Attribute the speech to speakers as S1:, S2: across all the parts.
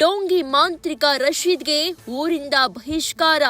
S1: ಡೋಂಗಿ ಮಾಂತ್ರಿಕ ರಶೀದ್ಗೆ ಊರಿಂದ ಬಹಿಷ್ಕಾರ.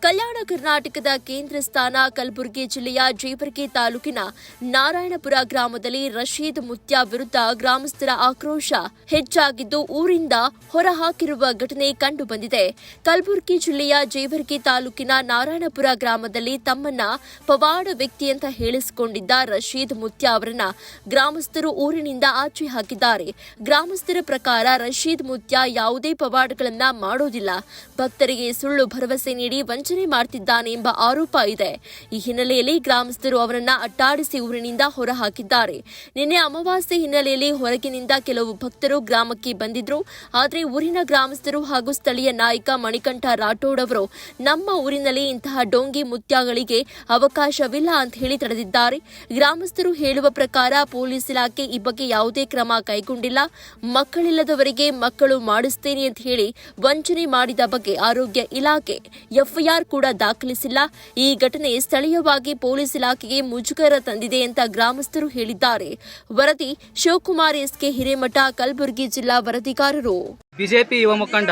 S1: ಕಲ್ಯಾಣ ಕರ್ನಾಟಕದ ಕೇಂದ್ರ ಸ್ಥಾನ ಕಲಬುರಗಿ ಜಿಲ್ಲೆಯ ಜೇವರ್ಗಿ ತಾಲೂಕಿನ ನಾರಾಯಣಪುರ ಗ್ರಾಮದಲ್ಲಿ ರಶೀದ್ ಮುತ್ಯ ವಿರುದ್ಧ ಗ್ರಾಮಸ್ಥರ ಆಕ್ರೋಶ ಹೆಚ್ಚಾಗಿದ್ದು ಊರಿಂದ ಹೊರಹಾಕಿರುವ ಘಟನೆ ಕಂಡುಬಂದಿದೆ. ಕಲಬುರಗಿ ಜಿಲ್ಲೆಯ ಜೇವರ್ಗಿ ತಾಲೂಕಿನ ನಾರಾಯಣಪುರ ಗ್ರಾಮದಲ್ಲಿ ತಮ್ಮನ್ನ ಪವಾಡ ವ್ಯಕ್ತಿ ಅಂತ ಹೇಳಿಸಿಕೊಂಡಿದ್ದ ರಶೀದ್ ಮುತ್ಯ ಅವರನ್ನ ಗ್ರಾಮಸ್ಥರು ಊರಿನಿಂದ ಆಚೆ ಹಾಕಿದ್ದಾರೆ. ಗ್ರಾಮಸ್ಥರ ಪ್ರಕಾರ ರಶೀದ್ ಮುತ್ಯ ಯಾವುದೇ ಪವಾಡಗಳನ್ನ ಮಾಡೋದಿಲ್ಲ. ಭಕ್ತರಿಗೆ ಸುಳ್ಳು ಭರವಸೆ ನೀಡಿ ವಂಚನೆ ಮಾಡ್ತಿದ್ದಾನೆ ಎಂಬ ಆರೋಪ ಇದೆ. ಈ ಹಿನ್ನೆಲೆಯಲ್ಲಿ ಗ್ರಾಮಸ್ಥರು ಅವರನ್ನ ಅಟ್ಟಾಡಿಸಿ ಊರಿನಿಂದ ಹೊರಹಾಕಿದ್ದಾರೆ. ನಿನ್ನೆ ಅಮಾವಾಸ್ಯೆ ಹಿನ್ನೆಲೆಯಲ್ಲಿ ಹೊರಗಿನಿಂದ ಕೆಲವು ಭಕ್ತರು ಗ್ರಾಮಕ್ಕೆ ಬಂದಿದ್ರು. ಆದರೆ ಊರಿನ ಗ್ರಾಮಸ್ಥರು ಹಾಗೂ ಸ್ಥಳೀಯ ನಾಯಕ ಮಣಿಕಂಠ ರಾಠೋಡ್ ಅವರು ನಮ್ಮ ಊರಿನಲ್ಲಿ ಇಂತಹ ಡೋಂಗಿ ಮುತ್ಯಗಳಿಗೆ ಅವಕಾಶವಿಲ್ಲ ಅಂತ ಹೇಳಿ ತಡೆದಿದ್ದಾರೆ. ಗ್ರಾಮಸ್ಥರು ಹೇಳುವ ಪ್ರಕಾರ ಪೊಲೀಸ್ ಇಲಾಖೆ ಈ ಬಗ್ಗೆ ಯಾವುದೇ ಕ್ರಮ ಕೈಗೊಂಡಿಲ್ಲ. ಮಕ್ಕಳಿಲ್ಲದವರಿಗೆ ಮಕ್ಕಳು ಮಾಡಿಸ್ತೇನೆ ಅಂತ ಹೇಳಿ ವಂಚನೆ ಮಾಡಿದ ಬಗ್ಗೆ ಆರೋಗ್ಯ ಇಲಾಖೆ ಎಫ್ಐಆರ್ ಕೂಡ ದಾಖಲಿಸಿಲ್ಲ. ಈ ಘಟನೆ ಸ್ಥಳೀಯವಾಗಿ ಪೊಲೀಸ್ ಇಲಾಖೆಗೆ ಮುಜುಗರ ತಂದಿದೆ ಅಂತ ಗ್ರಾಮಸ್ಥರು ಹೇಳಿದ್ದಾರೆ. ವರದಿ ಶಿವಕುಮಾರ್ ಎಸ್ಕೆ ಹಿರೇಮಠ, ಕಲಬುರಗಿ ಜಿಲ್ಲಾ ವರದಿಗಾರರು.
S2: ಬಿಜೆಪಿ ಯುವ ಮುಖಂಡ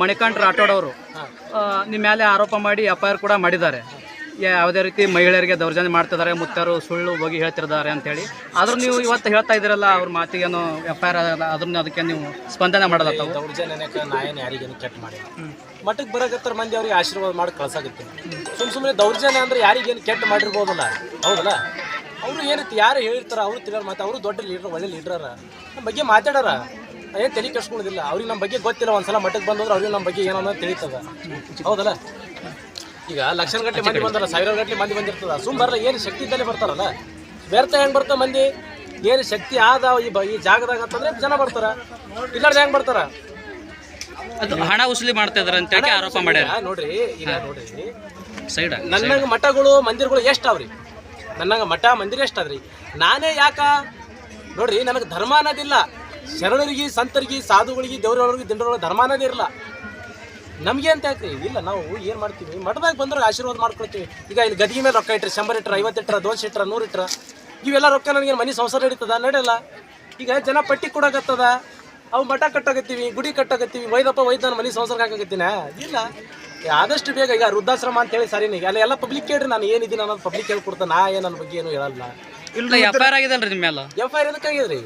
S2: ಮಣಿಕಂಠ ರಾಠೋಡ್ ಅವರು ನಿಮ್ಮ ಮೇಲೆ ಆರೋಪ ಮಾಡಿ ಎಫ್ಐಆರ್ ಕೂಡ ಮಾಡಿದ್ದಾರೆ. ಯಾವುದೇ ರೀತಿ ಮಹಿಳೆಯರಿಗೆ ದೌರ್ಜನ್ಯ ಮಾಡ್ತಿದ್ದಾರೆ ಮುತ್ತರು ಸುಳ್ಳು ಹೋಗಿ ಹೇಳ್ತಿದ್ದಾರೆ ಅಂತೇಳಿ. ಆದರೂ ನೀವು ಇವತ್ತು ಹೇಳ್ತಾ ಇದ್ದೀರಲ್ಲ ಅವ್ರ ಮಾತಿಗೇನು ಎಫ್ ಐ ಆರ್ ಅದನ್ನ ಅದಕ್ಕೆ ನೀವು ಸ್ಪಂದನೆ ಮಾಡಲ್ಲ
S3: ದೌರ್ಜನ್ಯಕ್ಕೆ ನಾ ಏನು ಯಾರಿಗೇನು ಕೆಟ್ಟ ಮಾಡಿ ಮಠಕ್ಕೆ ಬರೋಕತ್ತರ ಮಂದಿ ಅವ್ರಿಗೆ ಆಶೀರ್ವಾದ ಮಾಡಿ ಕಳ್ಸಾಗುತ್ತೆ ಸುಮ್ ಸುಮ್ಮನೆ ದೌರ್ಜನ್ಯ ಅಂದ್ರೆ ಯಾರಿಗೇನು ಕೆಟ್ಟ ಮಾಡಿರ್ಬೋದಲ್ಲ. ಹೌದಲ್ಲ? ಅವರು ಏನೈತಿ ಯಾರು ಹೇಳಿರ್ತಾರ ಅವ್ರು ತಿಳೋರು ಮಾತು ಅವರು ದೊಡ್ಡ ಲೀಡ್ರ್ ಒಳ್ಳೆ ಲೀಡ್ರರ ನಮ್ಮ ಬಗ್ಗೆ ಮಾತಾಡಾರ. ಏನು ತಲೆ ಕೆಡ್ಸ್ಕೊಳ್ಳೋದಿಲ್ಲ ಅವ್ರಿಗೆ ನಮ್ಮ ಬಗ್ಗೆ ಗೊತ್ತಿಲ್ಲ. ಒಂದ್ಸಲ ಮಠಕ್ಕೆ ಬಂದ್ರೆ ಅವ್ರಿಗೆ ನಮ್ಮ ಬಗ್ಗೆ ಏನೋ ತಿಳಿತದ. ಹೌದಲ್ಲ? ಈಗ ಲಕ್ಷಣ ಗಟ್ಟಿ ಮಂದಿ ಬಂದಾರ ಸಾವಿರ ಗಟ್ಟಲೆ ಮಂದಿ ಬಂದಿರ್ತದ. ಸುಮ್ ಬರಲ್ಲ ಏನು ಶಕ್ತಿ ಇದ್ದಲ್ಲೇ ಬರ್ತಾರಲ್ಲ? ವ್ಯರ್ಥ ಹೆಂಗ್ ಬರ್ತ ಮಂದಿ? ಏನು ಶಕ್ತಿ ಆದ ಈ ಬ ಈ ಜಾಗದಾಗ ಅಂತಂದ್ರೆ ಜನ ಬರ್ತಾರ. ಇಲ್ಲಾರ್ದ ಹೆಂಗ್ ಬರ್ತಾರ?
S2: ಅದು ಹಣ ಉಸಲಿ ಮಾಡ್ತಾ ಇದಾರೆ ಅಂತೇಳಿ ಆರೋಪ ಮಾಡ್ಯಾರ.
S3: ನೋಡ್ರಿ ಈಗ ನೋಡ್ರಿ.
S2: ಸೈಡ್
S3: ನನ್ನಂಗ ಮಠಗಳು ಮಂದಿರಗಳು ಎಷ್ಟು ಅವ್ರಿ? ನನ್ನಂಗ ಮಠ ಮಂದಿರ ಎಷ್ಟು ಅದ್ರಿ ನಾನೇ ಯಾಕ? ನೋಡ್ರಿ ನನಗೆ ಧರ್ಮ ಅನ್ನೋದಿಲ್ಲ. ಶರಣರಿಗೆ ಸಂತರಿಗೆ ಸಾಧುಗಳಿಗೆ ದೇವ್ರೊಳಗೆ ದಿಂಡ್ರೊಳಗೆ ಧರ್ಮ ಅನ್ನೋದೇ ಇರಲ್ಲ ನಮಗೆ ಅಂತ ಹೇಳ್ತೀವಿ. ಇಲ್ಲ ನಾವು ಏನು ಮಾಡ್ತೀವಿ? ಮಠದಾಗ ಬಂದ್ರೆ ಆಶೀರ್ವಾದ ಮಾಡ್ಕೊಳ್ತೀವಿ. ಈಗ ಇಲ್ಲಿ ಗದಿಗೆ ಮೇಲೆ ರೊಕ್ಕ ಇಟ್ಟರೆ ಶಂಬರ್ ಇಟ್ರ ಐವತ್ತು ಇಟ್ರ ದೋಸೆ ಇಟ್ರ ನೂರು ಇಟ್ರ ಇವೆಲ್ಲ ರೊಕ್ಕ ನನಗೆ ಮನೆ ಸಂಸಾರ ನಡೀತದ? ನಡೆಯಲ್ಲ ಈಗ ಜನ ಪಟ್ಟಿ ಕೊಡಕತ್ತದ. ಅವು ಮಠ ಕಟ್ಟಾಕತ್ತೀವಿ ಗುಡಿ ಕಟ್ಟಾಕತ್ತೀವಿ ವೈದಪ್ಪ ವೈದ್ಯ ನಾನು ಮನೆ ಸಂಸಾರ ಹಾಕಾಕತ್ತೀನ? ಇಲ್ಲ. ಆದಷ್ಟು ಬೇಗ ಈಗ ವೃದ್ಧಾಶ್ರಮ ಅಂತ ಹೇಳಿ ಸರಿ ಅಲ್ಲಿ ಎಲ್ಲ ಪಬ್ಲಿಕ್ ಕೇಳ್ರಿ ನಾನು ಏನಿದ್ದೀನಿ ಅನ್ನೋದು ಪಬ್ಲಿಕ್ ಹೇಳ್ಕೊಡ್ತಾನೆ ನಾ ಏನು ನನ್ನ ಬಗ್ಗೆ ಏನು ಹೇಳಲ್ಲ.
S2: ಇಲ್ಲ ಎಫ್ ಐ ಆರ್ ಆಗಿದಲ್ರಿ ನಿಮ್ಮ ಮೇಲೆ
S3: ಎಫ್ ಐ ಆರ್ ಎದಕ್ಕಾಗಿದ್ರಿ?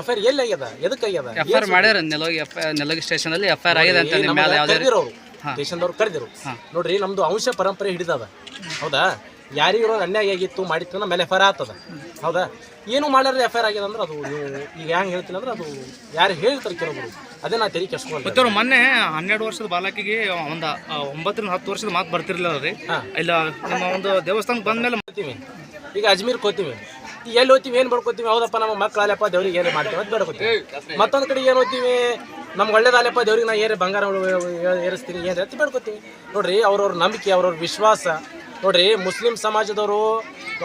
S3: ಎಫ್ ಐ ಎಲ್ಲಿ ಆಗ್ಯದ? ಎದಕ್ಕೆ ಆಗ್ಯದ?
S2: ಎಫ್ ಆರ್ ಮಾಡ್ಯಾರ ನೆಲೋಗಿ ಎಫ್ ನೆಲೋಗಿ ಸ್ಟೇಷನ್ ಅಲ್ಲಿ ಎಫ್ ಆರ್ ಆಗಿದೆ ಅಂತ ನಿಮ್ಮ ಮೇಲೆ ಯಾವುದೇ
S3: ಕರೆದಿರೋ ದೇಶದವ್ರು ಕರೆದಿರು ನೋಡ್ರಿ ನಮ್ದು ಅಂಶ ಪರಂಪರೆ ಹಿಡಿದದ. ಹೌದಾ? ಯಾರಿಗೂ ಅನ್ಯಾಯ ಆಗಿತ್ತು ಮಾಡಿತ್ತು ನಮ್ಮ ಮೇಲೆ ಎಫ್ ಐ ಆರ್ ಆಗ್ತದ. ಹೌದಾ? ಏನು ಮಾಡ್ಯಾರ ಎಫ್ ಐ ಆರ್ ಆಗ್ಯದ ಅಂದ್ರೆ ಅದು ನೀವು ಈಗ ಹೆಂಗ್ ಹೇಳ್ತೀನಿ ಅಂದ್ರೆ ಅದು ಯಾರು ಹೇಳ್ತಾರೆ ಕೆಲವರು. ಅದೇ ನಾ ತೆರಿಗೆ ಕೆಸ್ಕೊಂಡು
S4: ಮತ್ತವ್ರು ಮೊನ್ನೆ ಹನ್ನೆರಡು ವರ್ಷದ ಬಾಲಕಿಗೆ ಒಂದು ಒಂಬತ್ತರಿಂದ ಹತ್ತು ವರ್ಷದ ಮಾತು ಬರ್ತಿರ್ಲಿಲ್ಲ ರೀ. ಇಲ್ಲ ನಿಮ್ಮ ಒಂದು ದೇವಸ್ಥಾನಕ್ಕೆ ಬಂದ್ಮೇಲೆ
S3: ಮಾಡ್ತೀವಿ ಈಗ ಅಜ್ಮೀರ್ ಹೋಗ್ತೀವಿ. ಎಲ್ಲಿ ಹೋಗ್ತೀವಿ ಏನು ಬರ್ಕೋತೀವಿ ಹೌದಪ್ಪ ನಮ್ಮ ಮಕ್ಳು ಅಲ್ಲಪ್ಪ ದೇವ್ರಿಗೆ ಏನು ಮಾಡ್ತೀವಿ? ಅಂತ ಬೇಡ್ಕೋತೀವಿ ಮತ್ತೊಂದು ಕಡೆ ಏನು ಹೋಗ್ತೀವಿ? ನಮ್ಗೆ ಒಳ್ಳೇದಲ್ಲಪ್ಪ ದೇವ್ರಿಗೆ ನಾ ಏರಿ ಬಂಗಾರ ಏರಿಸ್ತೀನಿ ಏನು ಅಂತ ಬೇಡ್ಕೋತೀವಿ ನೋಡ್ರಿ ಅವ್ರವ್ರ ನಂಬಿಕೆ ಅವ್ರವ್ರ ವಿಶ್ವಾಸ. ನೋಡ್ರಿ ಮುಸ್ಲಿಂ ಸಮಾಜದವರು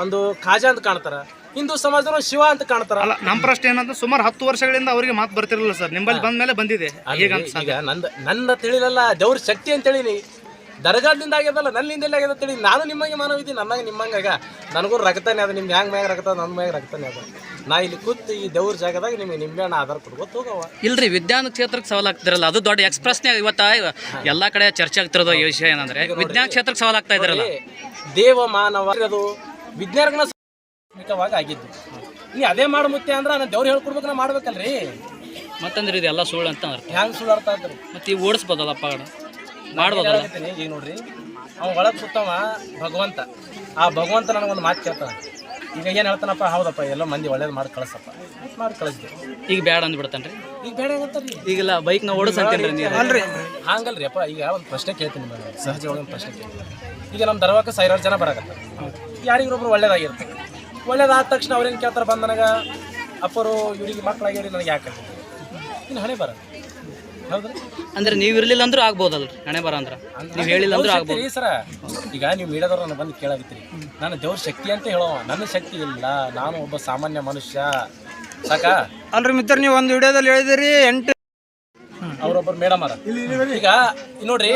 S3: ಒಂದು ಖಾಜಾ ಅಂತ ಕಾಣ್ತಾರೆ. ಹಿಂದೂ ಸಮಾಜದವರು ಶಿವ ಅಂತ ಕಾಣ್ತಾರ.
S4: ಅಲ್ಲ ನಮ್ಮ ಪ್ರಶ್ನೆ ಏನಂದ್ರೆ ಸುಮಾರು ಹತ್ತು ವರ್ಷಗಳಿಂದ ಅವರಿಗೆ ಮಾತು ಬರ್ತಿರಲಿಲ್ಲ ಸರ್. ನಿಮ್ಮಲ್ಲಿ ಬಂದ ಮೇಲೆ ಬಂದಿದೆ ಈಗ
S3: ನಂದು ನನ್ನ ತಿಳಿಲಲ್ಲ ದೇವ್ರ ಶಕ್ತಿ ಅಂತ ದರ್ಗಾದಿಂದ ಆಗ್ಯದಲ್ಲ ನನ್ನಿಂದ ಎಲ್ಲ ಆಗ್ಯದ ತಿಳಿ? ನಾನು ನಿಮ್ಮಂಗೆ ಮಾನವ ಇದ್ದೀನಿ ನನ್ನಂಗೆ ನಿಮ್ಮಂಗೆ ಆಗ. ನನಗೂ ರಕ್ತನೇ ಅದು ನಿಮ್ಮ ಹ್ಯಾಂಗ ಮ್ಯಾಗ ರಕ್ತ ನನ್ನ ಮ್ಯಾಗ ರಕ್ತನೇ ಅದ. ನಾ ಇಲ್ಲಿ ಕೂತು ಈ ದೇವ್ರ ಜಾಗದಾಗ ನಿಮಗೆ ನಿಂಬೆಹಣ್ಣು ಆಧಾರ ಕೊಡ್ಬೋದು ಹೋಗವ
S2: ಇಲ್ರಿ ವಿಜ್ಞಾನ ಕ್ಷೇತ್ರಕ್ಕೆ ಸವಾಲಾಗ್ತಿರಲ್ಲ ಅದು ದೊಡ್ಡ ಎಕ್ಸ್ಪ್ರೆಸ್ನೇ ಇವತ್ತ ಎಲ್ಲಾ ಕಡೆ ಚರ್ಚೆ ಆಗ್ತಿರೋದು ಈ ವಿಷಯ ಏನಂದ್ರೆ ವಿಜ್ಞಾನ ಕ್ಷೇತ್ರಕ್ಕೆ ಸವಾಲಾಗ್ತಾ ಇದ್ರಲ್ಲ.
S3: ದೇವ ಮಾನವ ಅದು ವಿಜ್ಞಾನಗಳ ಮಿತವಾಗಿ ಆಗಿದ್ದು. ನೀ ಅದೇ ಮಾಡು ಮುತ್ತೆ ಅಂದ್ರೆ ನಾನು ದೇವ್ರು ಹೇಳ್ಕೊಡ್ಬೇಕು ನಾ ಮಾಡ್ಬೇಕಲ್ರಿ.
S2: ಮತ್ತಂದ್ರೆ ಇದೆಲ್ಲ ಸುಳ್ಳು ಅಂತ ಅರ್ಥ.
S3: ಹ್ಯಾಂಗ ಸುಳ್ಳು ಅರ್ಥ ಆದ್ರಿ
S2: ಮತ್ತೆ ಓಡಿಸ್ಬೋದಲ್ಲಪ್ಪ
S3: ಹೇಳಕತ್ತೀನಿ, ಈಗ ನೋಡ್ರಿ. ಅವ ಒಳಗೆ ಕೂತವ ಭಗವಂತ. ಆ ಭಗವಂತ ನನಗೊಂದು ಮಾತು ಕೇಳ್ತಾನೆ. ಈಗ ಏನು ಹೇಳ್ತಾನಪ್ಪ? ಹೌದಪ್ಪ ಎಲ್ಲ ಮಂದಿ ಒಳ್ಳೇದು ಮಾಡಿ ಕಳಿಸಪ್ಪ. ಮಾಡಿ ಕಳಿಸ್ದೆ.
S2: ಈಗ ಬೇಡ ಅಂದ್ಬಿಡ್ತಾನೆ ರೀ
S3: ಈಗ ಬೇಡ
S2: ಈಗಿಲ್ಲ ಈಗೆಲ್ಲ ಬೈಕ್ನ ಓಡಿಸಂತೇನ್ರಿ ನೀವು.
S3: ಅಲ್ರಿ. ಹಾಂಗಲ್ರಿ ಅಪ್ಪ ಈಗ ಒಂದು ಪ್ರಶ್ನೆ ಕೇಳ್ತೀನಿ ನಾನು ಸಹಜವಾಗಿ ಒಂದು ಪ್ರಶ್ನೆ ಕೇಳ್ತೀನಿ. ಈಗ ನಮ್ಮ ದರ್ವಾಕ ಸಾವಿರಾರು ಜನ ಬರಾಕತ್ತ ಯಾರಿಗೊಬ್ರು ಒಳ್ಳೇದಾಗಿರುತ್ತೆ ಒಳ್ಳೇದಾದ ತಕ್ಷಣ ಅವ್ರೇನು ಕೇಳ್ತಾರೆ ಬಂದ ನನಗೆ? ಅಪ್ಪರು ಇವ್ರಿಗೆ ಮಕ್ಕಳಾಗ್ಯಾರಿ ನನಗೆ ಯಾಕೆ ಇನ್ನು ಹಣೆ ಬರ
S2: ಅಂದ್ರೆ ನೀವು ಇರ್ಲಿಲ್ಲ ಅಂದ್ರೂ ಆಗ್ಬೋದಲ್ರಿ ಹಣೆ ಬರ ಅಂದ್ರ. ನೀವು ಹೇಳಿಲ್ಲ ಅಂದ್ರೂ ಆಗ್ಬೋದು.
S3: ಸರ. ಈಗ ನೀವು ಮೀಡಿಯಾದವ್ರು ಬಂದು ಕೇಳಾಗತ್ತೀರಿ ನಾನು ದೇವ್ರ ಶಕ್ತಿ ಅಂತ ಹೇಳೋ ನನ್ನ ಶಕ್ತಿ ಇಲ್ಲ. ನಾನು ಒಬ್ಬ ಸಾಮಾನ್ಯ ಮನುಷ್ಯ. ಸಾಕ?
S5: ಅಲ್ರಿ ಮಿತ್ರ ನೀವು ಒಂದು ವಿಡಿಯೋದಲ್ಲಿ ಹೇಳಿದಿರಿ ಎಂಟು
S3: ಅವರೊಬ್ಬರು ಮೇಡಮ್ ಅರ ಈಗ ಇಲ್ಲಿ ನೋಡ್ರಿ.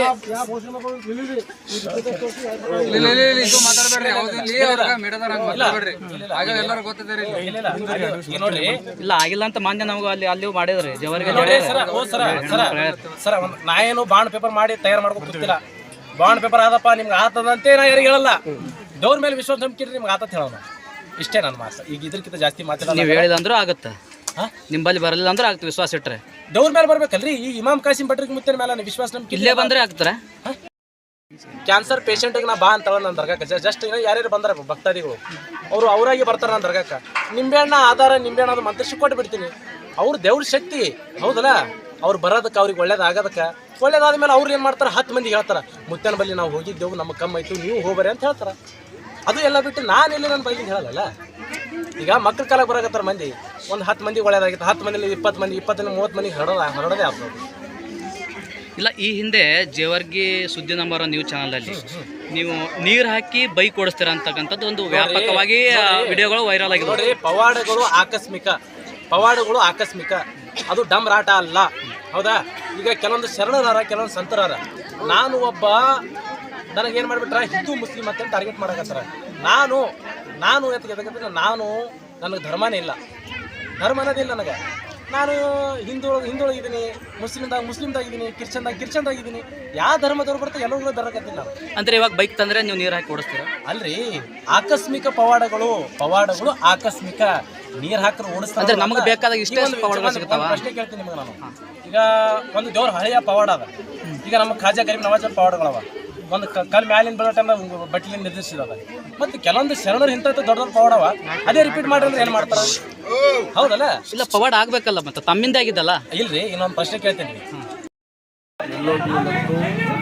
S3: ಇಲ್ಲ, ಈಗ ನೋಡ್ರಿ.
S2: ಇಲ್ಲ ಆಗಿಲ್ಲ ಅಂತ ಮಾನ್ಯ ನಮ್ಗೆ ಅಲ್ಲಿ ಅಲ್ಲಿ ಮಾಡಿದ್ರಿ. ಜವರಿಗೆ
S3: ಸರ್ ಸರ ಓ ಸರ ಸರ. ಸರ ನಾ ಏನು ಬಾಂಡ್ ಪೇಪರ್ ಮಾಡಿ ತಯಾರು ಮಾಡ್ಕೊಂಡು ಗೊತ್ತಿಲ್ಲ. ಬಾಂಡ್ ಪೇಪರ್ ಆದಪ್ಪ ನಿಮ್ಗೆ ಆತದಂತೆ ನಾ ಯಾರಿಗೆ ಹೇಳಲ್ಲ. ಡೋರ್ ಮೇಲೆ ವಿಶ್ವಾಸ ನಂಬಿಕೆ ನಿಮ್ಗೆ ಆತತ್ ಹೇಳೋಣ ಇಷ್ಟೇ ನನ್ನ ಮಾತು. ಈಗ ಇದ್ರಕ್ಕಿಂತ ಜಾಸ್ತಿ ಮಾತಾಡೋದು
S2: ನೀವು ಹೇಳಿದಂದ್ರೂ ಆಗುತ್ತೆ.
S3: ಹಾ?
S2: ನಿಂಬಲ್ಲಿ ಬರಲಿಲ್ಲ ಅಂದ್ರೆ ಆಗುತ್ತೆ ವಿಶ್ವಾಸ ಇಟ್ರೆ.
S3: ದೇವ್ರ ಮೇಲೆ ಬರ್ಬೇಕಲ್ರಿ? ಈ ಇಮಾಮ್ ಕಾಸಿಂ ಭಟ್ರಿಗೆ ಮುತ್ತಿನ ಮೇಲೆ ನ ವಿಶ್ವಾಸ ನಮ್ಗೆ
S2: ಇಲ್ಲೇ ಬಂದ್ರೆ ಆಗ್ತಾರೆ
S3: ಕ್ಯಾನ್ಸರ್ ಪೇಷಂಟ್ಗೆ ನಾ ಬಾ ಅಂತ ನನ್ನ ದರ್ಗಕ್ಕೆ. ಜಸ್ಟ್ ಯಾರ್ಯಾರು ಬಂದಾರ ಭಕ್ತಾದಿಗಳು. ಅವರು ಅವರಾಗಿ ಬರ್ತಾರೆ ನನ್ನ ದರ್ಗಕ್ಕೆ. ನಿಂಬೆಹಣ್ಣ ಆಧಾರ ನಿಂಬೆಹಣ್ಣ ಅದು ಮಂತ್ರಶಿ ಕೊಟ್ಟು ಬಿಡ್ತೀನಿ. ಅವ್ರು ದೇವ್ರ ಶಕ್ತಿ. ಹೌದಲ್ಲ? ಅವ್ರು ಬರೋದಕ್ಕೆ ಅವ್ರಿಗೆ ಒಳ್ಳೇದಾಗೋದಕ್ಕೆ ಒಳ್ಳೇದಾದ ಮೇಲೆ ಅವ್ರು ಏನು ಮಾಡ್ತಾರೆ? ಹತ್ತು ಮಂದಿಗೆ ಹೇಳ್ತಾರೆ ಮುತ್ತನ ಬಲ್ಲಿ ನಾವು ಹೋಗಿದ್ದೆವು ನಮ್ಮ ಕಮ್ಮಿ ಆಯ್ತು ನೀವು ಹೋಗ್ಬರಿ ಅಂತ ಹೇಳ್ತಾರೆ. ಅದು ಎಲ್ಲ ಬಿಟ್ಟು ನಾನು ಇಲ್ಲಿ ನನ್ನ ಬೈಲಿಂದ ಹೇಳಲ್ಲ ಈಗ ಮಕ್ಳ ಕಾಲಕ್ಕೆ ಬರಕತ್ತಾರ ಮಂದಿ. ಒಂದು ಹತ್ತು ಮಂದಿ ಒಳ್ಳೆಯದಾಗಿತ್ತು ಹತ್ತು ಮಂದಿ ಇಪ್ಪತ್ತು ಮಂದಿ ಇಪ್ಪತ್ತರಿಂದ ಮೂವತ್ತು ಮಂದಿಗೆ ಹರಡೋದ ಹರಡೋದೇ ಆಗ್ಬೋದು
S2: ಇಲ್ಲ ಈ ಹಿಂದೆ ಜೇವರ್ಗಿ ಸುದ್ದಿ ನಂಬರ್ ನ್ಯೂಸ್ ಚಾನಲಲ್ಲಿ ನೀವು ನೀರು ಹಾಕಿ ಬೈಕ್ ಓಡಿಸ್ತೀರ ಅಂತಕ್ಕಂಥದ್ದು ಒಂದು ವ್ಯಾಪಕವಾಗಿ ವಿಡಿಯೋಗಳು ವೈರಲ್ ಆಗಿದೆ.
S3: ನೋಡ್ರಿ ಪವಾಡಗಳು ಆಕಸ್ಮಿಕ. ಪವಾಡಗಳು ಆಕಸ್ಮಿಕ. ಅದು ಡಮ್ ರಾಟ ಅಲ್ಲ. ಹೌದಾ? ಈಗ ಕೆಲವೊಂದು ಶರಣರಾರ ಕೆಲವೊಂದು ಸಂತರಾರ. ನಾನು ಒಬ್ಬ ನನಗೇನು ಮಾಡಿಬಿಟ್ರೆ ಹಿಂದೂ ಮುಸ್ಲಿಂ ಅಂತ ಟಾರ್ಗೆಟ್ ಮಾಡಕತ್ತಾರ. ನಾನು ನಾನು ಎತ್ತಕ್ಕೆ ನಾನು ನನಗೆ ಧರ್ಮನೇ ಇಲ್ಲ. ಧರ್ಮ ಅನ್ನೋದಿಲ್ಲ ನನಗೆ. ನಾನು ಹಿಂದೂ ಹಿಂದೊಳಗಿದ್ದೀನಿ ಮುಸ್ಲಿಮ್ದಾಗ ಮುಸ್ಲಿಮ್ದಾಗಿದ್ದೀನಿ ಕ್ರಿಶ್ಚನ್ದಾಗ ಕ್ರಿಶ್ಚನ್ದಾಗಿದ್ದೀನಿ ಯಾವ ಧರ್ಮದವ್ರು ಬರ್ತಾರೆ ಎಲ್ಲರೂ ಬರಕತ್ತೀನಿ ನಾನು
S2: ಅಂದ್ರೆ ಇವಾಗ ಬೈಕ್ ತಂದ್ರೆ ನೀವು ನೀರು ಹಾಕಿ ಓಡಿಸ್ತೀರ?
S3: ಅಲ್ರಿ ಆಕಸ್ಮಿಕ ಪವಾಡಗಳು ಪವಾಡಗಳು ಆಕಸ್ಮಿಕ. ನೀರು ಹಾಕ್ರೆ ಓಡಿಸ್ತಾರೆ
S2: ಅಂದ್ರೆ ನಮಗೆ ಬೇಕಾದಾಗ ಇಷ್ಟೇ?
S3: ಪ್ರಶ್ನೆ ಕೇಳ್ತೀನಿ ನಿಮಗೆ ನಾನು. ಈಗ ಒಂದು ದೇವ್ರ ಹಳೆಯ ಪವಾಡ ಅದ. ಈಗ ನಮ್ಮ ಖಾಜಾ ಗರೀಬ್ ನವಾಜ್ ಪವಾಡಗಳವ. ಒಂದು ಕಲ್ ಮ್ಯಾಲಿನ ಬರೋ ಟೈಮ್ ಬಟ್ಲಿನ ನಿರ್ದೇಶಿಸಿದ ಮತ್ತೆ ಕೆಲವೊಂದು ಶರಣರು ಇಂಥ ದೊಡ್ಡ ದೊಡ್ಡ ಪವಾಡವ ಅದೇ ರಿಪೀಟ್ ಮಾಡ್ರಿ ಅಂದ್ರೆ ಏನು ಮಾಡ್ತಾರ? ಹೌದಲ್ಲ?
S2: ಇಲ್ಲ ಪವಾಡ ಆಗ್ಬೇಕಲ್ಲ ಮತ್ತೆ ತಮ್ಮಿಂದ ಆಗಿದ್ದಲ್ಲ?
S3: ಇಲ್ರಿ ಇನ್ನೊಂದು ಪ್ರಶ್ನೆ ಕೇಳ್ತೀನಿ.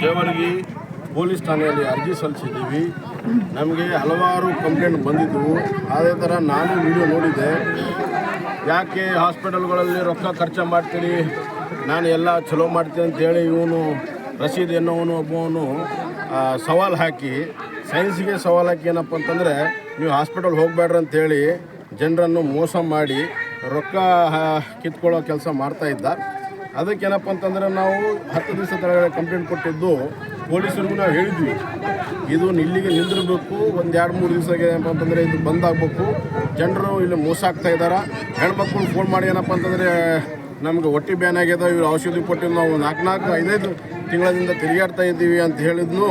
S5: ಜೇವರ್ಗಿ ಪೊಲೀಸ್ ಠಾಣೆಯಲ್ಲಿ ಅರ್ಜಿ ಸಲ್ಲಿಸಿದ್ದೀವಿ. ನಮಗೆ ಹಲವಾರು ಕಂಪ್ಲೇಂಟ್ ಬಂದಿದ್ದವು ಅದೇ ಥರ ನಾನು ವಿಡಿಯೋ ನೋಡಿದ್ದೆ. ಯಾಕೆ ಹಾಸ್ಪಿಟಲ್ಗಳಲ್ಲಿ ರೊಕ್ಕ ಖರ್ಚು ಮಾಡ್ತೀರಿ? ನಾನು ಎಲ್ಲ ಚಲೋ ಮಾಡ್ತೀನಿ ಅಂತೇಳಿ ಇವನು ರಸೀದಿ ಎನ್ನುವನು ಒಬ್ಬವನು ಸವಾಲು ಹಾಕಿ, ಸೈನ್ಸಿಗೆ ಸವಾಲು ಹಾಕಿ ಏನಪ್ಪ ಅಂತಂದರೆ, ನೀವು ಹಾಸ್ಪಿಟಲ್ ಹೋಗಬೇಡ್ರಿ ಅಂತೇಳಿ ಜನರನ್ನು ಮೋಸ ಮಾಡಿ ರೊಕ್ಕ ಕಿತ್ಕೊಳ್ಳೋ ಕೆಲಸ ಮಾಡ್ತಾ ಇದ್ದ. ಅದಕ್ಕೇನಪ್ಪ ಅಂತಂದರೆ ನಾವು ಹತ್ತು ದಿವಸ ತಳಗಡೆ ಕಂಪ್ಲೇಂಟ್ ಕೊಟ್ಟಿದ್ದು ಪೊಲೀಸರಿಗೂ ನಾವು ಹೇಳಿದ್ವಿ. ಇದು ಇಲ್ಲಿಗೆ ನಿಂದಿರಬೇಕು, ಒಂದು ಎರಡು ಮೂರು ದಿವಸಕ್ಕೆ ಏನಪ್ಪ ಅಂತಂದರೆ ಇದು ಬಂದಾಗಬೇಕು. ಜನರು ಇಲ್ಲಿ ಮೋಸ ಆಗ್ತಾ ಇದ್ದಾರೆ. ಹೆಣ್ಮಕ್ಳು ಫೋನ್ ಮಾಡಿ ಏನಪ್ಪ ಅಂತಂದರೆ, ನಮ್ಗೆ ಹೊಟ್ಟೆ ಬ್ಯಾನ್ ಆಗ್ಯದ, ಇವ್ರು ಔಷಧಿ ಕೊಟ್ಟಿದ್ದು ನಾವು ನಾಲ್ಕು ನಾಲ್ಕು ಐದೈದು ತಿಂಗಳಿಂದ ತಿರುಗಾಡ್ತಾ ಇದ್ದೀವಿ ಅಂತ ಹೇಳಿದ್ನು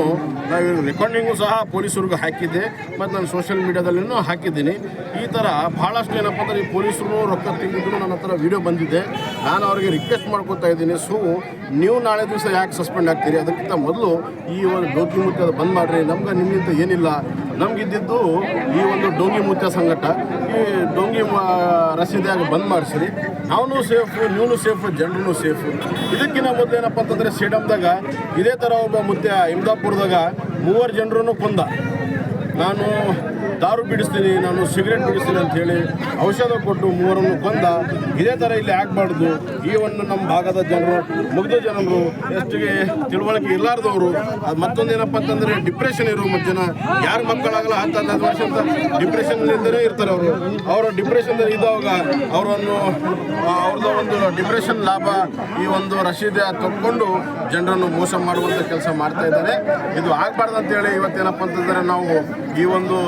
S5: ನಾವು ರೆಕಾರ್ಡಿಂಗು ಸಹ ಪೊಲೀಸರಿಗೂ ಹಾಕಿದ್ದೆ, ಮತ್ತು ನಾನು ಸೋಷಿಯಲ್ ಮೀಡಿಯಾದಲ್ಲಿನೂ ಹಾಕಿದ್ದೀನಿ. ಈ ಥರ ಭಾಳಷ್ಟು ಏನಪ್ಪ ಅಂದರೆ ಈ ಪೊಲೀಸರು ರೊಕ್ಕ ತಿಂಗಿದ್ರು ನನ್ನ ಹತ್ರ ವೀಡಿಯೋ ಬಂದಿದೆ. ನಾನು ಅವರಿಗೆ ರಿಕ್ವೆಸ್ಟ್ ಮಾಡ್ಕೊತಾ ಇದ್ದೀನಿ, ಸೊ, ನೀವು ನಾಳೆ ದಿವಸ ಯಾಕೆ ಸಸ್ಪೆಂಡ್ ಆಗ್ತೀರಿ? ಅದಕ್ಕಿಂತ ಮೊದಲು ಈ ಒಂದು ಡೋಂಗಿ ಮುಖ್ಯ ಬಂದ್ ಮಾಡಿರಿ. ನಮ್ಗೆ ನಿಮ್ಮಿಂದ ಏನಿಲ್ಲ. ನಮಗಿದ್ದಿದ್ದು ಈ ಒಂದು ಡೋಂಗಿ ಮುತ್ಯ ಸಂಘಟ. ಈ ಡೋಂಗಿ ರಸೀದಿಯಾಗಿ ಬಂದ್ ಮಾಡಿಸ್ರಿ. ನಾವು ಸೇಫ್ ನೀವು ಸೇಫ್ ಜನರು ಸೇಫ್. ಇದಕ್ಕಿಂತ ಮೊದಲು ಏನಪ್ಪ ಅಂತಂದರೆ ಸೇಡಮ್ದಾಗ ಇದೇ ಥರ ಒಬ್ಬ ಮುತ್ಯ ಇಮ್ದಾಪುರದಾಗ ಮೂವರು ಜನರನ್ನು ಕೊಂದ. ನಾನು ದಾರು ಬಿಡಿಸ್ತೀನಿ, ನಾನು ಸಿಗರೇಟ್ ಬಿಡಿಸ್ತೀನಿ ಅಂತ ಹೇಳಿ ಔಷಧ ಕೊಟ್ಟು ಮೂವರನ್ನು ಕೊಂದ ಇದೇ ಥರ ಇಲ್ಲಿ ಆಗಬಾರ್ದು ಈ ಒಂದು ನಮ್ಮ ಭಾಗದ ಜನರು, ಮುಗ್ಧ ಜನರು, ಎಷ್ಟಿಗೆ ತಿಳುವಳಿಕೆ ಇರಲಾರ್ದವರು, ಅದು ಮತ್ತೊಂದು ಏನಪ್ಪ ಅಂತಂದರೆ ಡಿಪ್ರೆಷನ್ ಇರೋ ಜನ ಯಾರ ಮಕ್ಕಳಾಗಲ್ಲ ಹತ್ತು ಹದಿನೈದು ವರ್ಷ ಅಂತ ಡಿಪ್ರೆಷನ್ನಿಂದಲೇ ಇರ್ತಾರೆ ಅವರು. ಅವರು ಡಿಪ್ರೆಷನ್ ಇದ್ದಾಗ ಅವರನ್ನು ಅವ್ರದ್ದು ಒಂದು ಡಿಪ್ರೆಷನ್ ಲಾಭ ಈ ಒಂದು ರಸೀದಿ ತಗೊಂಡು ಜನರನ್ನು ಮೋಸ ಮಾಡುವಂಥ ಕೆಲಸ ಮಾಡ್ತಾ ಇದ್ದಾರೆ. ಇದು ಆಗಬಾರ್ದು ಅಂತೇಳಿ ಇವತ್ತೇನಪ್ಪ ಅಂತಂದರೆ ನಾವು ಈ ಒಂದು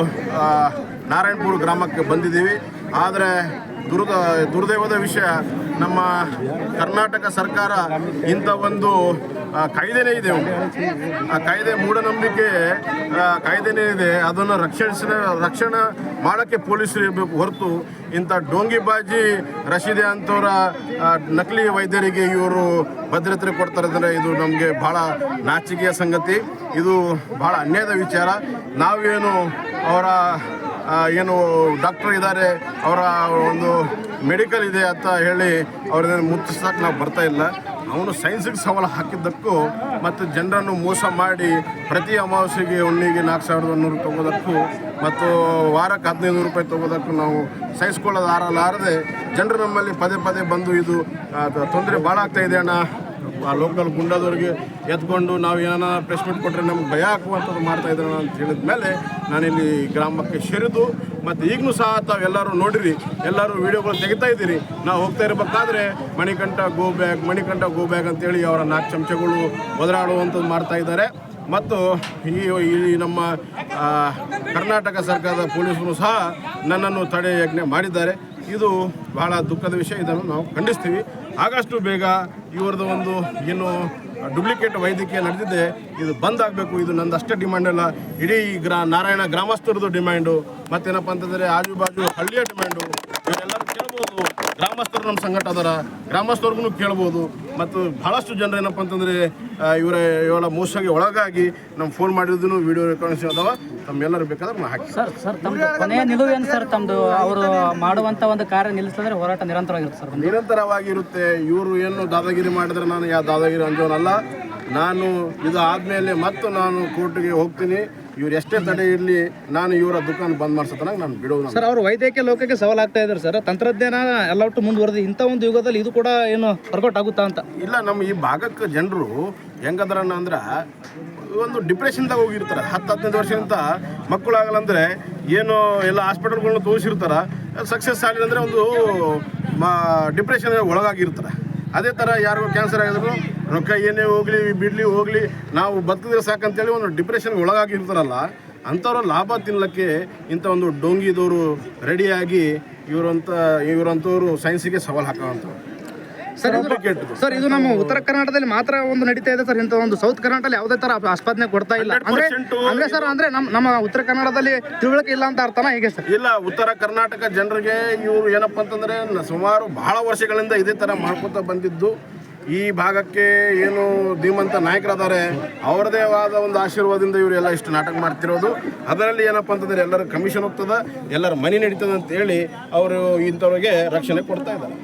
S5: ನಾರಾಯಣಪುರ ಗ್ರಾಮಕ್ಕೆ ಬಂದಿದ್ದೀವಿ. ಆದರೆ ದುರ್ದ ದುರ್ದೈವದ ವಿಷಯ. ನಮ್ಮ ಕರ್ನಾಟಕ ಸರ್ಕಾರ ಇಂಥ ಒಂದು ಕಾಯ್ದೆನೇ ಇದೆ. ಆ ಕಾಯ್ದೆ ಮೂಢನಂಬಿಕೆ ಕಾಯ್ದೆನೇ ಇದೆ. ಅದನ್ನು ರಕ್ಷಿಸ ರಕ್ಷಣೆ ಮಾಡೋಕ್ಕೆ ಪೊಲೀಸರು ಇರಬೇಕು. ಹೊರತು ಇಂಥ ಡೋಂಗಿಬಾಜಿ ರಶೀದೆ ಅಂತವರ ನಕಲಿ ವೈದ್ಯರಿಗೆ ಇವರು ಭದ್ರತೆ ಕೊಡ್ತಾರೆ ಅಂದರೆ ಇದು ನಮಗೆ ಭಾಳ ನಾಚಿಕೆಯ ಸಂಗತಿ. ಇದು ಭಾಳ ಅನ್ಯಾಯದ ವಿಚಾರ. ನಾವೇನು ಅವರ ಏನು ಡಾಕ್ಟರ್ ಇದ್ದಾರೆ ಅವರ ಒಂದು ಮೆಡಿಕಲ್ ಇದೆ ಅಂತ ಹೇಳಿ ಅವ್ರನ್ನ ಮುಚ್ಚಿಸೋಕೆ ನಾವು ಬರ್ತಾ ಇಲ್ಲ. ಅವನು ಸೈನ್ಸಿಗೆ ಸವಾಲು ಹಾಕಿದ್ದಕ್ಕೂ ಮತ್ತು ಜನರನ್ನು ಮೋಸ ಮಾಡಿ ಪ್ರತಿ ಅಮಾವಾಸ್ಯೆಗೆ ಹುಣ್ಣಿಗೆ ನಾಲ್ಕು ಸಾವಿರದ ಒಂದೂರು ತೊಗೋದಕ್ಕೂ ಮತ್ತು ವಾರಕ್ಕೆ ಹದಿನೈದು ರೂಪಾಯಿ ತೊಗೋದಕ್ಕೂ ನಾವು ಸಹಿಸ್ಕೊಳ್ಳೋದು ಆರಲಾರದೆ ಜನರು ನಮ್ಮಲ್ಲಿ ಪದೇ ಪದೇ ಬಂದು ಇದು ತೊಂದರೆ ಭಾಳ ಆಗ್ತಾಯಿದೆ ಅಣ್ಣ. ಆ ಲೋಕಲ್ ಗುಂಡದವ್ರಿಗೆ ಎತ್ಕೊಂಡು ನಾವು ಏನಾರ ಪ್ರೆಸ್ಮೆಂಟ್ ಕೊಟ್ಟರೆ ನಮ್ಗೆ ಭಯ ಹಾಕುವಂಥದ್ದು ಮಾಡ್ತಾ ಇದ್ದಾರೆ ಅಂತ ಹೇಳಿದ ಮೇಲೆ ನಾನಿಲ್ಲಿ ಗ್ರಾಮಕ್ಕೆ ಸೇರಿದು ಮತ್ತು ಈಗಲೂ ಸಹ ತಾವೆಲ್ಲರೂ ನೋಡಿರಿ, ಎಲ್ಲರೂ ವಿಡಿಯೋಗಳು ತೆಗಿತಾ ಇದ್ದೀರಿ. ನಾವು ಹೋಗ್ತಾ ಇರಬೇಕಾದ್ರೆ Manikanta go bag Manikanta go bag ಅಂತೇಳಿ ಅವರ ನಾಲ್ಕು ಚಮಚಗಳು ಒದರಾಡುವಂಥದ್ದು ಮಾಡ್ತಾ ಇದ್ದಾರೆ ಮತ್ತು ಈ ಈ ನಮ್ಮ ಕರ್ನಾಟಕ ಸರ್ಕಾರದ ಪೊಲೀಸರು ಸಹ ನನ್ನನ್ನು ತಡೆ ಯಜ್ಞೆ ಮಾಡಿದ್ದಾರೆ. ಇದು ಬಹಳ ದುಃಖದ ವಿಷಯ. ಇದನ್ನು ನಾವು ಖಂಡಿಸ್ತೀವಿ. ಆಗಷ್ಟು ಬೇಗ ಇವರದ್ದು ಒಂದು ಏನು ಡುಪ್ಲಿಕೇಟ್ ವೈದ್ಯಕೀಯ ನಡೆದಿದೆ, ಇದು ಬಂದ್ ಆಗಬೇಕು. ಇದು ನಂದು ಅಷ್ಟೇ ಡಿಮ್ಯಾಂಡ್ ಅಲ್ಲ. ಇಡೀ ಗ್ರಾ, ನಾರಾಯಣ ಗ್ರಾಮಸ್ಥರದ್ದು ಡಿಮ್ಯಾಂಡು ಮತ್ತೇನಪ್ಪ ಅಂತಂದರೆ ಆಜು ಬಾಜು ಹಳ್ಳಿಯ ಡಿಮ್ಯಾಂಡು ಇವರೆಲ್ಲರೂ ಕೇಳ್ಬೋದು. ಗ್ರಾಮಸ್ಥರು ನಮ್ಮ ಸಂಘಟ ಅದರ. ಗ್ರಾಮಸ್ಥರಿಗೂ ಕೇಳ್ಬೋದು. ಮತ್ತು ಭಾಳಷ್ಟು ಜನರು ಏನಪ್ಪ ಅಂತಂದರೆ ಇವರ ಇವಳ ಮೋಸಗೆ ಒಳಗಾಗಿ ನಮ್ಮ ಫೋನ್ ಮಾಡಿದ್ದನ್ನು ವಿಡಿಯೋ ರೆಕಾರ್ಡಿಂಗ್ಸ್ ಅದಾವ ತಮ್ಮೆಲ್ಲರೂ ಬೇಕಾದ್ರೆ ನಾ ಹಾಕಿ
S2: ಸರ್ ಸರ್ ತಮ್ಮದು ಕೊನೆಯ ನಿಲುವು ಏನು ಸರ್? ತಮ್ಮದು ಅವರು ಮಾಡುವಂಥ ಒಂದು ಕಾರ್ಯ ನಿಲ್ಲಿಸಿದ್ರೆ ಹೋರಾಟ ನಿರಂತರವಾಗಿರುತ್ತೆ ಸರ್
S5: ನಿರಂತರವಾಗಿರುತ್ತೆ. ಇವರು ಏನು ದಾದಾಗಿರಿ ಮಾಡಿದ್ರೆ ನಾನು ಯಾವ ದಾದಾಗಿರಿ ಅಂಜೋನಲ್ಲ. ನಾನು ಇದು ಆದಮೇಲೆ ಮತ್ತು ನಾನು ಕೋರ್ಟ್ಗೆ ಹೋಗ್ತೀನಿ. ಇವ್ರು ಎಷ್ಟೇ ತಡೆ ಇರಲಿ ನಾನು ಇವರ ದುಕಾನ್ ಬಂದ್ ಮಾಡ್ಸತನಾಗ ನಾನು ಬಿಡೋದು
S4: ಸರ್ ಅವರು ವೈದ್ಯಕೀಯ ಲೋಕಕ್ಕೆ ಸವಾಲಾಗ್ತಾ ಇದ್ದಾರೆ ಸರ್. ತಂತ್ರಜ್ಞಾನ ಎಲ್ಲ ಒಟ್ಟು ಮುಂದುವರೆದು ಇಂಥ ಒಂದು ಯುಗದಲ್ಲಿ ಇದು ಕೂಡ ಏನು ವರ್ಕೌಟ್ ಆಗುತ್ತಾ ಅಂತ?
S5: ಇಲ್ಲ ನಮ್ಮ ಈ ಭಾಗಕ್ಕೆ ಜನರು ಹೆಂಗದ್ರನ್ನ ಅಂದ್ರೆ ಒಂದು ಡಿಪ್ರೆಷನ್ದಾಗ ಹೋಗಿರ್ತಾರೆ. ಹತ್ತು ಹದಿನೈದು ವರ್ಷದಿಂದ ಅಂದರೆ ಏನು ಎಲ್ಲ ಹಾಸ್ಪಿಟಲ್ಗಳನ್ನ ತೋರಿಸಿರ್ತಾರೆ. ಸಕ್ಸಸ್ ಆಗಿಲ್ಲ ಅಂದರೆ ಒಂದು, ಮಾ ಡಿಪ್ರೆಷನ್ ಒಳಗಾಗಿರ್ತಾರೆ. ಅದೇ ಥರ ಯಾರಿಗೂ ಕ್ಯಾನ್ಸರ್ ಆಗಿದ್ರು, ರೊಕ್ಕ ಏನೇ ಹೋಗಲಿ, ಬಿಡಲಿ ಹೋಗಲಿ, ನಾವು ಬದುಕಿದ್ರೆ ಸಾಕಂತೇಳಿ ಒಂದು ಡಿಪ್ರೆಷನ್ಗೆ ಒಳಗಾಗಿರ್ತಾರಲ್ಲ, ಅಂಥವ್ರ ಲಾಭ ತಿನ್ನಲಿಕ್ಕೆ ಇಂಥ ಒಂದು ಡೊಂಗಿದವರು ರೆಡಿಯಾಗಿ ಇವರಂತ ಇವರಂಥವ್ರು ಸೈನ್ಸಿಗೆ ಸವಾಲು ಹಾಕೋವಂಥವ್ರು.
S4: ಸರ್ ಇದು-. ಸರ್ ಇದು ನಮ್ಮ ಉತ್ತರ ಕರ್ನಾಟಕದಲ್ಲಿ ಮಾತ್ರ ಒಂದು ನಡೀತಾ ಇದೆ ಸರ್ ಇಂಥ ಒಂದು ಸೌತ್ ಕರ್ನಾಟಕದಲ್ಲಿ ಯಾವುದೇ ತರ ಆಸ್ಪಾದನೆ ಕೊಡ್ತಾ ಇಲ್ಲ. ಅಂದ್ರೆ ಅಂದ್ರೆ ಸರ್ ಅಂದ್ರೆ ನಮ್ಮ ನಮ್ಮ ಉತ್ತರ ಕನ್ನಡದಲ್ಲಿ ತಿಳುವಳಿಕೆ ಇಲ್ಲ ಅಂತ ಅರ್ಥನ ಹೇಗೆ ಸರ್?
S5: ಇಲ್ಲ ಉತ್ತರ ಕರ್ನಾಟಕ ಜನರಿಗೆ ಇವರು ಏನಪ್ಪ ಅಂತಂದ್ರೆ ಸುಮಾರು ಬಹಳ ವರ್ಷಗಳಿಂದ ಇದೇ ತರ ಮಾಡ್ಕೊತಾ ಬಂದಿದ್ದು. ಈ ಭಾಗಕ್ಕೆ ಏನು ಧೀಮಂತ ನಾಯಕರಾದಾರೆ ಅವರದೇ ಆದ ಒಂದು ಆಶೀರ್ವಾದದಿಂದ ಇವರೆಲ್ಲ ಇಷ್ಟು ನಾಟಕ ಮಾಡ್ತಿರೋದು. ಅದರಲ್ಲಿ ಏನಪ್ಪ ಅಂತಂದ್ರೆ ಎಲ್ಲರೂ ಕಮಿಷನ್ ಹೋಗ್ತದೆ ಎಲ್ಲರ ಮನಿ ನಡೀತದೆ ಅಂತ ಹೇಳಿ ಅವರು ಇಂಥವ್ರಿಗೆ ರಕ್ಷಣೆ ಕೊಡ್ತಾ ಇದ್ದಾರೆ.